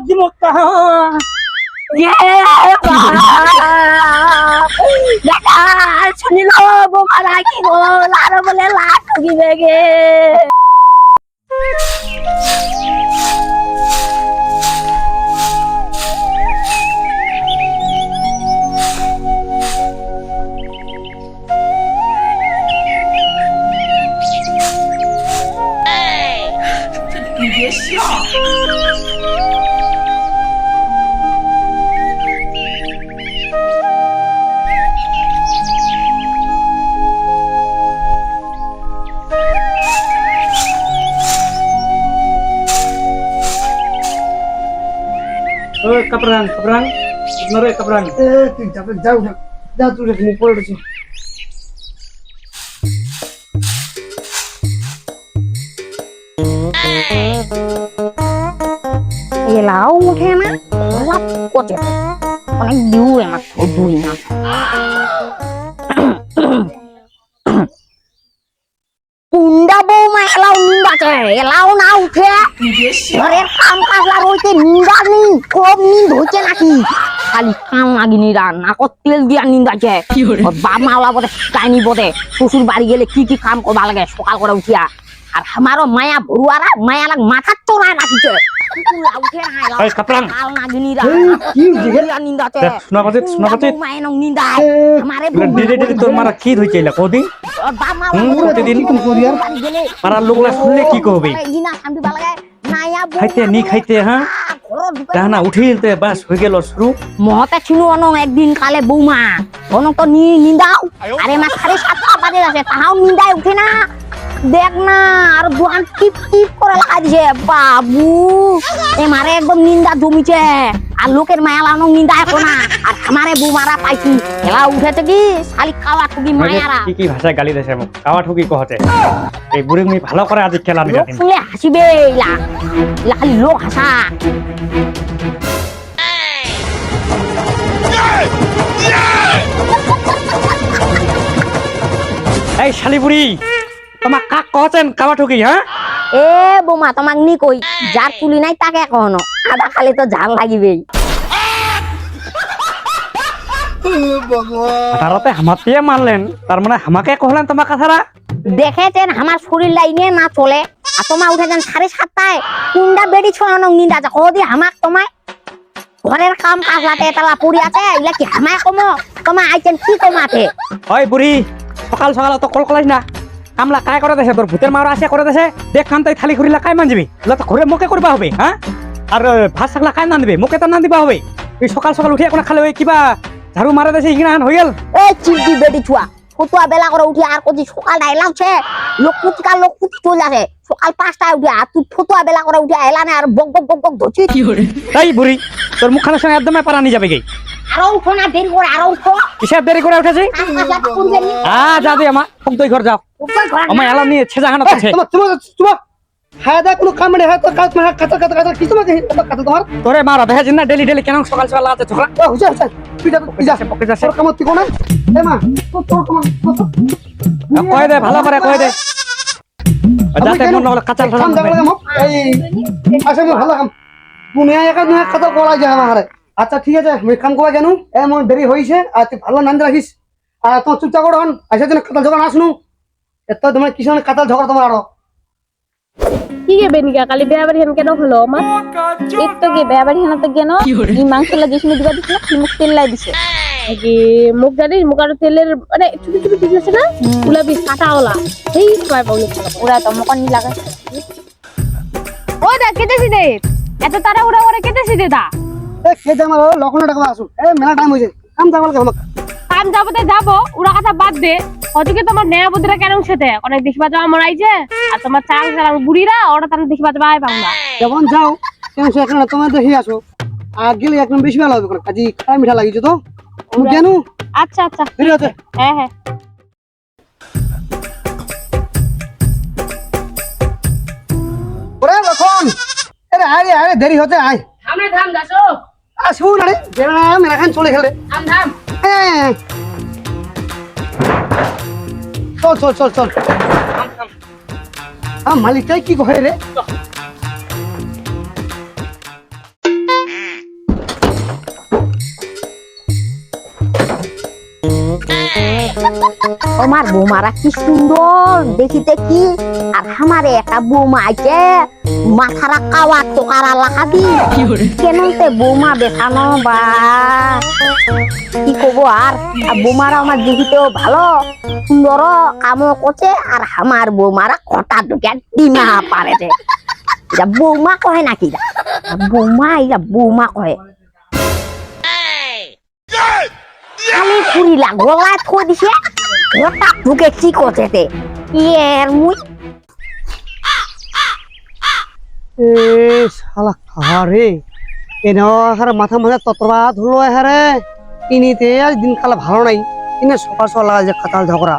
দিমক্তা দেখা শুনিল বোমা রাখি গল আর বলে লাট ঠকিবে গে ওই কাপড়াং কাপড়াং নরে কাপড়াং এ তুই যাবে যাও না যা তুই রেখে মুখ পড়ে রয়েছে এলাও উঠে না লাপ করছে অনেক দিউ আমার। দুই না কুন্ডা বৌমা এলাও না উঠে। ঘরের কাম কাজলা রইতে নিন্দা নেই খুব নিন্দ নাকি? খালি কাম লাগিনি তেল দিয়া নিন্দাছে ওর বাপ মাওলা বলে কাহিনী বলে শ্বশুর বাড়ি গেলে কি কি কাম করবা লাগে? সকাল করে উঠিয়া। আর আমারও মায়া ভরুয়ারা মায়া লাগ মাথা চড়ায় না খাইতে খাইতে হ্যাঁ? তাহানা উঠিলতে বাস হয়ে গেল শুরু। মহতে ছিল অনং একদিন কালে বৌমা। অনং তো নি নিন্দাও। আরে মা সাড়ে সাতটা বাজে আছে তাহাও নিন্দায় উঠে না। দেখ না আর দোকান টিপ টিপ করে লাগা দিছে বাবু। এ মারে একদম নিন্দা জমিছে। আর লোকের মায়া লানো নিন্দা এখন না আর আমারে বৌমারা পাইছি। খেলা উঠেছে কি? শালি কাওয়া ঠুকি মায়ারা। কি কি ভাষায় গালি দেছে মোক কাওয়া ঠুকি কহতে। এই বুড়ি মুই ভালো করে আজি খেলা লোক শুনলে হাসিবে লোক হাসা। এই শালি বুড়ি! তোমাক কাক কহছেন কাওয়া ঠুকি হ্যাঁ এ বোমা তোমাক নি কই যার তুলি নাই তাকে এখনও আদা খালি তো ঝাল লাগিবেই। তারতে হামাতিয়ে মারলেন তার মানে হামাকে কহলেন তোমার কথারা দেখেছেন আমার শরীর লাইনে না চলে আর তোমার উঠেছেন সাড়ে সাতটায় কুন্ডা বেড়ি ছড়ানো নিন্দা আছে কদি হামাক তোমায় ঘরের কাম কাজলাতে তালা পড়ি আছে এগুলা কি হামায় কমো তোমার আইছেন কি কমাতে? ওই বুড়ি সকাল সকাল তো কল কলাইস না? কামলা কায় করে দেছে? তোর ভূতের মারা আসে করে দেছে? দেখ খান তাই থালি খুরিলা কাই মানজিবি? তো ঘরে মুখে করবা হবে হ্যাঁ? আর ভাত শাকলা কাই না দিবে মুখে তো না দিবা হবে। এই সকাল সকাল উঠি এখন খালি ওই কিবা ঝাড়ু মারা দেছে ইগনা হয়ে গেল এই চিমটি বেড়ি ছুয়া ফতুয়া বেলা করে উঠি আর কদি সকাল ডাইলামছে লোক কুচকা লোক কুচ চলে আসে। সকাল পাঁচটায় উঠি আর তুই ফতুয়া বেলা করে উঠি এলানে আর বক বক বক বক ধরছি তাই বুড়ি তোর মুখখানের সঙ্গে একদমই পারা নিয়ে যাবে গে। আরও উঠো না দেরি করে আরও উঠো কিসের দেরি করে উঠেছি? কাম কাজলাতে করবে নি আ যা দে আমা তুই তুই ঘর যাও। আমার এলাম নিয়ে ছেজা হানা আছে তোমার তোমার তোমার হ্যাঁ দা কোনো কাম নেই হ্যাঁ তো কাজ মানে কাতা কাতা কাতা কি তোমাকে? কাতা তোমার তোরে? মারা দেখে না ডেলি ডেলি কেন সকাল সকাল লাগাতে ছোকরা ও হুজা হুজা তুই যা তুই যা। পকে যাচ্ছে। তোর কাম তুই কোনা? এ মা তোর তোর কাম কয় দে ভালো করে কয় দে। যাতে মন হলো কাঁচা কাম দাও লাগে মত এই আসে ভালো কাম। দুনিয়া একা দুনিয়া কাতা করা যায় আমার আচ্ছা ঠিক আছে আমি কাম করা জানু এমন দেরি হইছে আর তুই ভালো নান্দ রাখিস। আর তোমার চুপচাপ করো হন আসে দিন কাতাল ঝগড়া আসনু এত তোমার কিষণ কাতাল ঝগড়া তোমার আরও? কি গে বেনিকা কালি হেন কেন হলো? আমার তো গে কেন এই দিবা দিছিল কি মুখ তেল লাই দিছে। আগে মুখ জানিস মুখ আর তেলের মানে ছোট ছোট পিস আছে না? ওলা পিস কাটা ওলা সেই ওরা তো মকন নি লাগে ও দা কেটেছি দে। এত তারা উড়া কেটেছি দে দা। এ খেতে আমার লক্ষণ টাকা আসুন এ মেলা টাইম হয়েছে কাম যাব আমাকে কাম যাব যাব উড়া কথা বাদ দে। হয়তো তোমার নেয়া বুদ্ধিরা কেন সেতে অনেক দেখিবা যাওয়া মরাইছে আর তোমার চাং চালাং বুড়িরা ওরা তাহলে দেখিবা যাবা আই না। যখন যাও তখন সে তোমার দেখি আসো। আর গেলে একদম বেশি ভালো হবে কাজী খারাপ মিঠা লাগিছে তো? আচ্ছা আচ্ছা। হ্যাঁ হ্যাঁ। ওরে লক্ষণ। আরে আরে আরে দেরি হতে আয়। থামে ধাম যাসো আসব না রে মেলা খান চলে খেলে থাম থাম হ্যাঁ। চল চল চল চল। আ মালিকটাই কি কহে রে? তোমার বৌমারা কি সুন্দর? দেখিতে কি আর আমারে একটা বৌমা আছে মাথারা কাওয়া টোকারা লাখা দি। কেন তে বৌমা বেসানো বা? কি কব আর? বৌমারা আমার দেখিতেও ভালো সুন্দর কামও করছে আর আমার বৌমারা কটা ঢুকে ডিমা পারেছে এটা বৌমা কহে নাকি? বৌমা এটা বৌমা কহে খালি পুরিলা গলায় থৈ দিছে। কি মুই এ শালা এনে হারে মাথা মাথা ততবা ধুলো হারে ইনিতে আজ দিনকাল ভালো নাই। ইনে সকাল সকাল লাগা যে কাতাল ঝগড়া।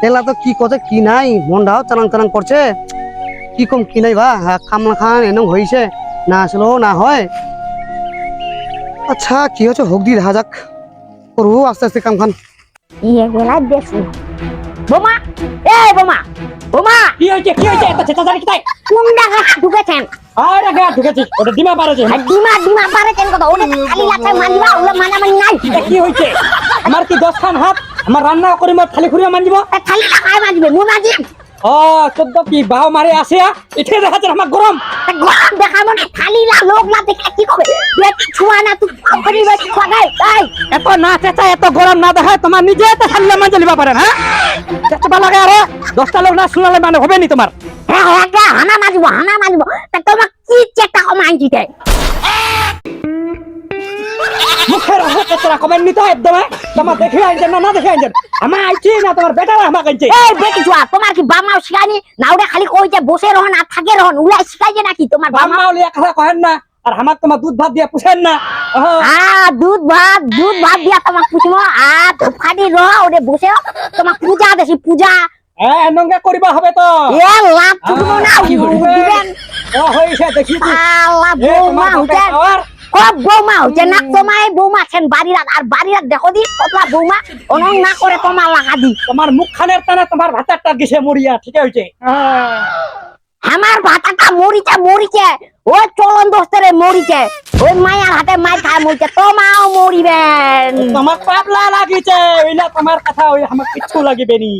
তেলা তো কি করছে কি নাই? মনটাও চালাং চালাং করছে। কি কম কি নাই বা? হ্যাঁ কামলা খান এনম হয়েছে না আসলেও না হয়। আচ্ছা কি হচ্ছে? হোক দি, দেখা যাক। করব আস্তে আস্তে কাম খান। ইয়ে গেলা বোমা! এ বোমা! বোমা! কি হয়েছে? কি এত চেঁচাচারি কি তাই কোন ঢুকেছেন? আরে গা ঢুকেছি। ওটা ডিমা পারেছে আর ডিমা ডিমা পারেছেন কথা ওটা খালি মানবা মানা মানি নাই। এটা কি হয়েছে? আমার কি দশ খান হাত? আমার রান্না করে মত খালি খুরিয়া মানজিব? খালি মানবে মুই মাজিম ও চোদ্দ কি? বাও মারে আসে এঠে দেখাচ্ছে আমার গরম। গরম দেখাবো না খালি না লোক না দেখে কি করে ছুয়া না তুই করি বেটি তাই এত না চেঁচা এত গরম না দেখায় তোমার নিজে তো সামনে মান চলিবা পারেন হ্যাঁ? চেঁচাবা লাগে আরে দশটা লোক না শুনালে মানে হবে নি তোমার। হ্যাঁ হ্যাঁ হানা মাজিব হানা মাজিব তা তোমার কি চেষ্টা কম আনছিতে মুখের অহ চেঁচা কমেন নিতে একদম? তোমার দেখে আনছেন না না দেখে আনছেন আমার আইছি না তোমার বেটারা আমাকে আনছে এই বেটি ছুয়া তোমার কি বামাও শিখায়নি না? ওটা খালি কইছে বসে রহন আর থাকে রহন উলাই শিখাইছে নাকি তোমার বামা বাম্মা ওলিয়া কথা কহেন না আর আমার তোমার দুধ ভাত দিয়ে পুষেন না। হ্যাঁ দুধ ভাত দুধ ভাত দিয়া তোমার পুষবো। আর ধূপকাঠি রহ ওরে বসে তোমার পূজা দেশি পূজা। হ্যাঁ নঙ্গা করিবা হবে তো। এ লাভ না দিবেন ও হইছে দেখি আল্লাহ বৌমা খাওয়ার কব বৌমা হচ্ছে না তোমায় বৌমা আছেন বাড়িরাত আর বাড়িরাত দেখো দি কতলা বৌমা অনং না করে তোমার লাগা দি তোমার মুখ খানের টানে তোমার ভাতারটা গেছে মরিয়া ঠিক হয়েছে আমার ভাতাটা মরিছে মরিছে ওই চলন দোস্তরে মরিছে ওই মায়ের হাতে মাই খায় মরিছে তোমাও মরিবেন। তোমার পাবলা লাগিছে ওইলা তোমার কথা ওই আমার কিচ্ছু লাগিবে নি।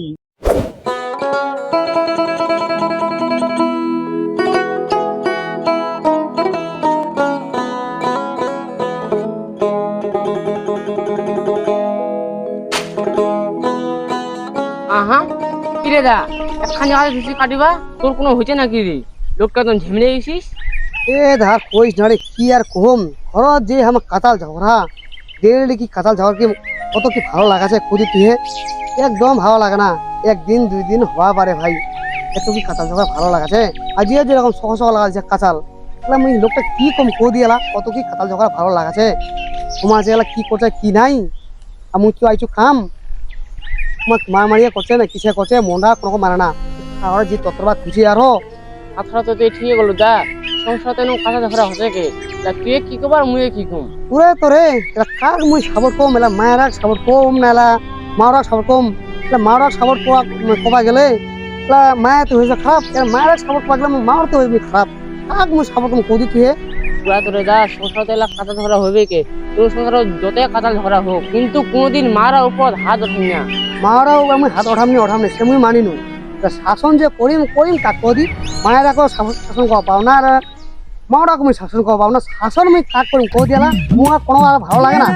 কিরে দা, একখান জায়গায় ধুসি কাটিবা? তোর কোনো হয়েছে নাকি রে? লোকটা তো ঝেমড়ে গেছিস? এ ধার কইস না রে, কি আর কম ঘরত যে আমার কাতাল ঝগড়া। দেখলে কি কাতাল ঝগড়া কি কত কি ভালো লাগাছে খুদি তুই একদম ভালো লাগে না। একদিন, দুই দিন হওয়া পারে ভাই। এত কি কাতাল ঝগড়া ভালো লাগাছে? আজিও যেরকম সহ সহ লাগাছে কাঁচাল। তাহলে আমি লোকটা কি কম কো দিয়েলা কত কি কাতাল ঝগড়া ভালো লাগাছে? তোমার যে কি করছে কি নাই? আমি কি আইছু কাম তোমার মার মারিয়া করছে না কিসে করছে মনটা কোনো মানে না। আর যে তত্রবা খুঁজি আরও কথাটা তো তুই ঠিক গেল দা সংসার তেন কাঁচা ঝগড়া হচ্ছে কে? তুই কি কবার মুয়ে কি কম? পুরে তোরে কাক মুই সাবর কম? এলা মায়েরাক সাবর কম না এলা মাওরাক সাবর কম? এলা মাওরাক সাবর কবা গেলে এলা মায়া তো হয়েছে খারাপ এলা মায়েরাক সাবর কোয়া গেলে মাওর তো হয়েছে খারাপ কাক মুই সাবর কম কদি তুই সংসার কাঁচা ঝগড়া হবে কে? তোর সংসার যতই কাঁচা ঝগড়া হোক কিন্তু কোনোদিন মারা উপর হাত ওঠেন না। মারাও আমি হাত ওঠামনি ওঠামনি সে মুই মানি নু। তা শাসন যে করিম করিম কদি মায়েরাকেও শাসন করা পাও না আর মাওরাক মুই শাসন করা পাও না শাসন মুই কাক করিম কদি এলা মুই আর কোনো আর ভালো লাগে না।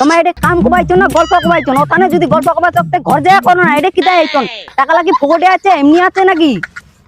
তোমার এটা কাম কবাইছো না গল্প কবাইছো না? ওখানে যদি গল্প কবাই থাকতে ঘর যায় করো না এটা কিতা আইছন? টাকা লাগি ফোকটে আছে এমনি আছে নাকি?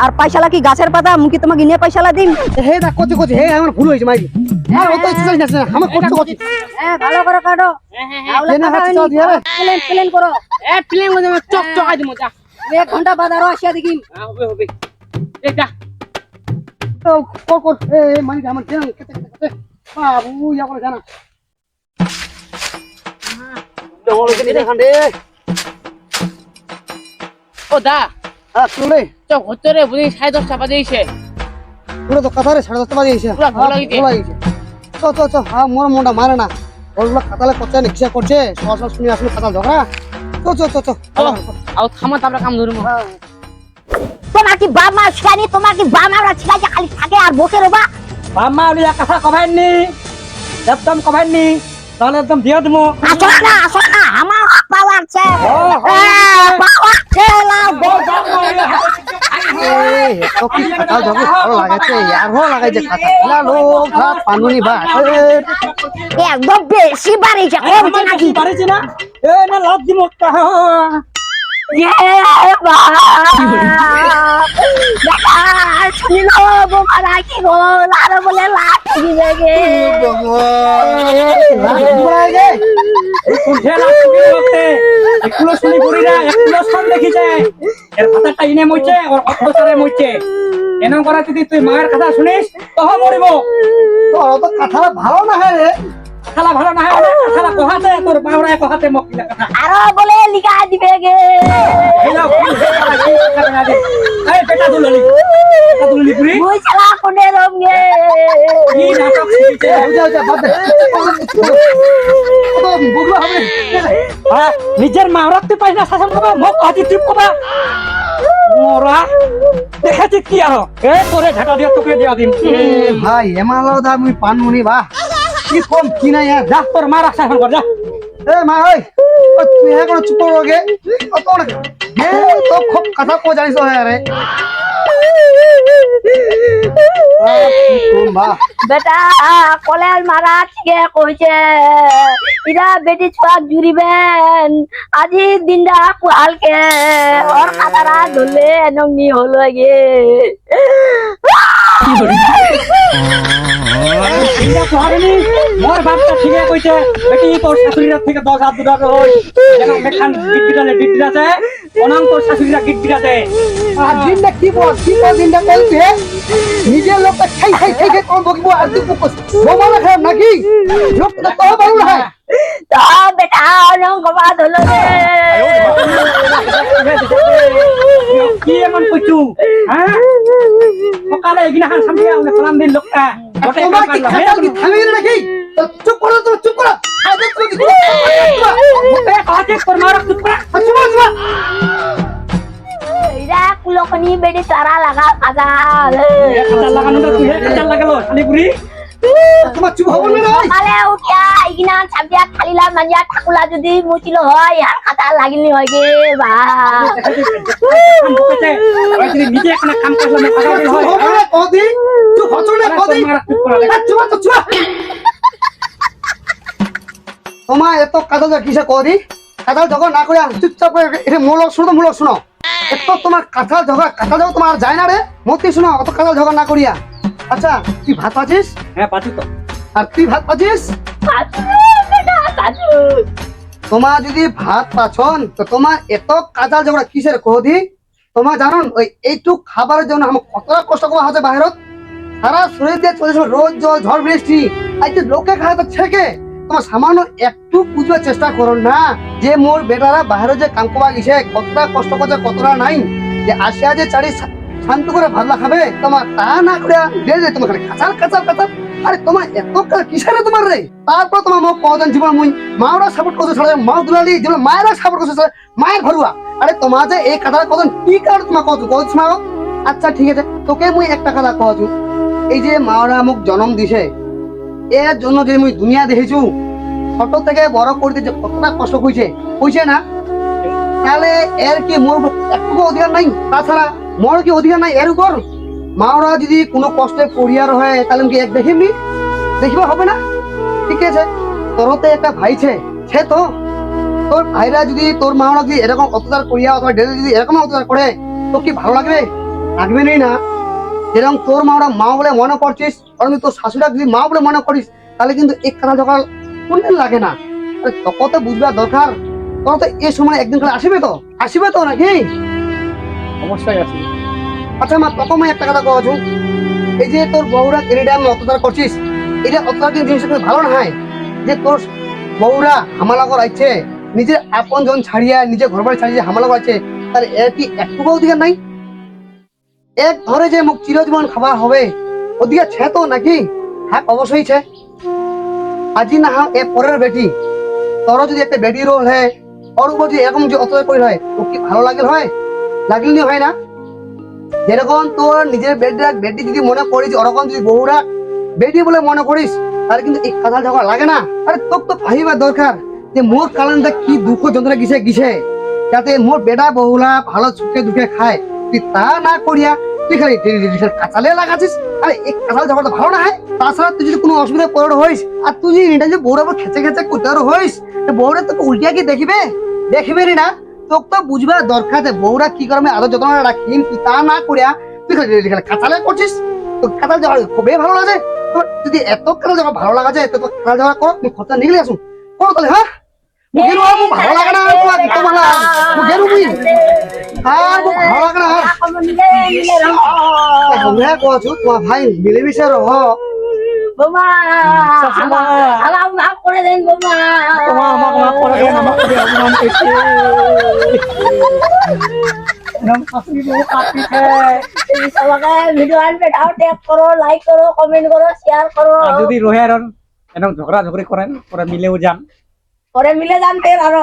আর পয়সালা কি গাছের পাতা মুখি তোমাকে নিয়ে পয়সালা দিন হে দা কচি কচি হে আমার ভুল হয়েছে মাইরি আর অত ইচ্ছা না আমার করতে কচি ভালো করে কাটো হে না হাত চাও দিয়ে প্লেন প্লেন করো এ প্লেন মধ্যে চক চকাই দিমো যা এক ঘণ্টা বাদ আরও আসিয়া দেখিম হ্যাঁ, হবে হবে এই যা তো কর কর এ মাইরি আমার দেন কেতে কেতে কেতে বাবু ইয়া করে জানা ও দা হ্যাঁ চলে চক হচ্ছে বুঝি সাড়ে দশটা বাজে এসে পুরো তো কথা রে সাড়ে দশটা বাজে এসে পুরা ভালো লাগিছে। ভালো লাগিছে। চ চ চ হ্যাঁ মোর মনটা মানে না। ওগুলো কাতালে করছে নিক্ষা করছে। সরাসরি শুনে আসলে কাতাল ঝগড়া। চ চ চ চ। চলো থামা তারপরে কাম ধরবো তোমার কি বাপ মা শিখায়নি তোমার কি বাপ মারা শিখাইছে খালি থাকে আর বসে রবা? বাম্মা উলিয়া কথা কবাইনি একদম তাহলে একদম দিয়ে দেবো আসো না আসো না আমার পাওয়ার আছে। একদম বেশি বাড়িছে কমছে নাকি পারিছি না এ না লাভ দিব বলে লাট দিবে গে বলতে শুনি করি না এগুলো সব দেখিছে এর কথাটা ইনে ওর করা যদি তুই মায়ের কথা শুনিস, তহ মরিব। তোর তো কথা ভালো না হ্যাঁ রে। খালা ভালো না হয় খালা কহাতে তোর বাউরায় কহাতে মকিলা কথা। আরও বলে লিখা দিবে গে। হেলা ফুল হেলা কি কথা বলা দে এই বেটা দুললি বেটা দুললি পুরি মুই চালা কোনে রম গে। কি নাটক শিখেছে? যা যা বাদ দে। তো বুগলো হবে। হ্যাঁ, নিজের মাওরাত তুই পাইস না শাসন করবা মোক কাটি ট্রিপ করবা। মোরা দেখেছি কি আর এ তোরে ঝাঁটা দিয়ে তোকে দিয়া দিন এ ভাই এমালো দা মুই পানুনি বা কম, কি না ইয়ার যা, তোর মা এখন যা। এ, মা, ওই তুই হ্যাঁ কোনো চুপ তো খুব কথা কো জানিস হ্যাঁ বেটা, কলের বেটি আজি দিনটা কুয়ালকে ওর ধরলে নঙ্গি হলো গে। মোর বাপটা ঠিকই কইছে বেটি তোর শাশুড়িরা থেকে দশ হাত দূরে রই যেন মেখান গিট গিটালে গিট গিটাছে অনাম তোর শাশুড়িরা গিট গিটাছে আর দিনটা কি বল কি বল দিনটা বলতে নিজের লোকটা নাকি লোকটা তো বেটা নঙ্গ বাদ হলো গে কি এমন কইছু হ্যাঁ সকালে এগিনা খান সামনে আউনে সালাম দিন লোকটা গোটে তোমার কি খাটাল কি থামি গেলে নাকি তো চুপ করো তো চুপ করো আরে তুমি কি গোটে কাজে তোর মারা চুপ করা চুপ করো ইরা কুলকনি বেটি তারা লাগা কাজাল কাটার লাগানো তুই কাটার লাগালো শালিপুরি তোমার চুপ হব না ভাই সকালে উঠিয়া ইগিনা ছাবিয়া খালিলা মাঞ্জা ঠাকুলা যদি মুচিল হয় আর কাটা লাগিলি হয় গে বা। নিজে এখন কাম করলে চুপ হব না কদি চুপ হচ্ছ না কদি চুপ তো চুপ তোমার এত কাদা কিসে কদি কাঁঠাল ঝগড়া না করে চুপচাপ করে এটা মূলক শুনো মূলক শুনো। এত তোমার কাঁঠাল ঝগড়া কাঁঠাল ঝগড়া তোমার যায় না রে। মতি শুনো অত কাঁঠাল ঝগড়া না করিয়া। আচ্ছা তুই ভাত পাচ্ছিস হ্যাঁ পাচ্ছি তো। আর তুই ভাত পাচ্ছিস তোমার যদি ভাত পাছন তো তোমার এত কাঁচাল ঝগড়া কিসের কদি তোমার জানুন ওই এইটুক খাবারের জন্য আমার কতটা কষ্ট করা হচ্ছে বাইরত সারা শরীর দিয়ে চলেছে রোজ জল ঝড় বৃষ্টি। আজ যে লোকে খায় তো ছেকে তোমার সামান্য একটু বুঝবার চেষ্টা করো না যে মোর বেটারা বাইরে যে কাম করা গেছে কতটা কষ্ট করছে কতটা নাই। যে আসিয়া যে চারি শান্ত করে ভাল্লা খাবে? তোমার তা না করে দে দে তোমার কাঁচাল কাঁচাল কাঁচাল আরে তোমার এত কিসের তোমার রে? তারপর তোমার মুখ কজন জীবন মুই, মাওরা সাপোর্ট করছে ছাড়া মা দুলালি যেমন মায়েরা সাপোর্ট করছে ছাড়া মায়ের ঘরুয়া। আরে তোমার যে এই কথা কজন কি কারণ তোমার কত কত শোনাও আচ্ছা ঠিক আছে, তোকে মুই একটা কথা কহছু এই যে মাওরা মুখ জন্ম দিছে, এর জন্য যে মুই দুনিয়া দেখেছু, ছোট থেকে বড় করতে যে কতটা কষ্ট হইছে হইছে না? তাহলে এর কি মোর একটু অধিকার নাই? তাছাড়া মোর কি অধিকার নাই? এর উপর মাওরা যদি কোনো কষ্টে পড়িয়ার হয় তাহলে কি এক দেখিবি? দেখিবা হবে না? ঠিক আছে। তোরতে একটা ভাই ছে। সে তো। তোর ভাইরা যদি তোর মাওরা যদি এরকম অত্যাচার করিয়া অথবা ডেলি যদি এরকম অত্যাচার করে তো কি ভালো লাগবে লাগবে না যেরকম তোর মাওরা মা বলে মনে করছিস আমি তোর শাশুড়া যদি মা বলে মনে করিস তাহলে কিন্তু এক কথা যখন কোনদিন লাগে না? আরে তখন তো বুঝবার দরকার তখন তো এ সময় একদিন করে আসবে তো? আসবে তো নাকি? অবশ্যই আছে। আচ্ছা মা আমি একটা কথা কওয়া এই যে তোর বউরা কেনেডা আমি অত্যাচার করছিস, এটা অত্যাচার জিনিসটা ভালো না হয় যে তোর বউরা হামালা করাইছে নিজের আপন জন ছাড়িয়া, নিজের ঘর বাড়ি ছাড়িয়ে হামালা করাইছে তার এর কি একটু অধিকার নাই? এক ধরে যে মুখ চিরজীবন খাবার হবে অধিকার ছে তো নাকি? হ্যাঁ অবশ্যই ছে আজি না হাম এ পরের বেটি। তোর যদি একটা বেটি রোল হয়, ওর উপর যদি এরকম যে অত করে হয় তো কি ভালো লাগল হয়? লাগল নি হয় না? যেরকম তোর নিজের বেটি বেটি যদি মনে করিস, ওরকম যদি বউরা বেটি বলে মনে করিস, তাহলে কিন্তু এই কথা ঝগড়া লাগে না। আরে তোর তো ভাবিবার দরকার যে মোর কারণটা কি দুঃখ যন্ত্রণা গিছে গিছে যাতে মোর বেটা বহুলা ভালো সুখে দুঃখে খায়। তুই তা না করিয়া তুই খালি কাঁচালে লাগাছিস। আরে এই কাঁচালে ঝগড়া তো ভালো না, হয়? তাছাড়া তুই যদি কোনো অসুবিধায় পড়ে হইস আর তুই যদি এটা যে বউরা খেচে খেচে করতে হইস বউরা তোকে উল্টিয়া কি দেখিবে? দেখিবে না? তোকে তো বুঝবার দরকার যে বউরা কি করবে আদর যত্ন রাখি তুই তা না করিয়া তুই কাঁচালে করছিস? তো কাঁচাল ঝগড়া খুবই ভালো লাগে। যদি এত কাঁচাল ঝগড়া ভালো লাগা যায় তো কাঁচাল ঝগড়া কর তুমি খরচা নিগলে আসুন। করো তাহলে হ্যাঁ? মুখের ও ভালো লাগে না তোমার একদম ভালো মুখের মুই হ্যাঁ ভালো লাগে না হ্যাঁ। তোমার ভাই মিলেমিশে রহ। বোমা। আলাম মাফ করে দেন বোমা তোমা আমাকে মাফ করে দেন আমাকে দিয়ে অপমান করছে এরকম শাশুড়ি বউ কাঁদতেছে। সবাকে ভিডিও আনবে দাও ট্যাগ করো লাইক করো কমেন্ট করো শেয়ার করো আর যদি রোহের এরকম ঝগড়া ঝগড়ি করেন পরে মিলেও যান পরে মিলে জানতে আরও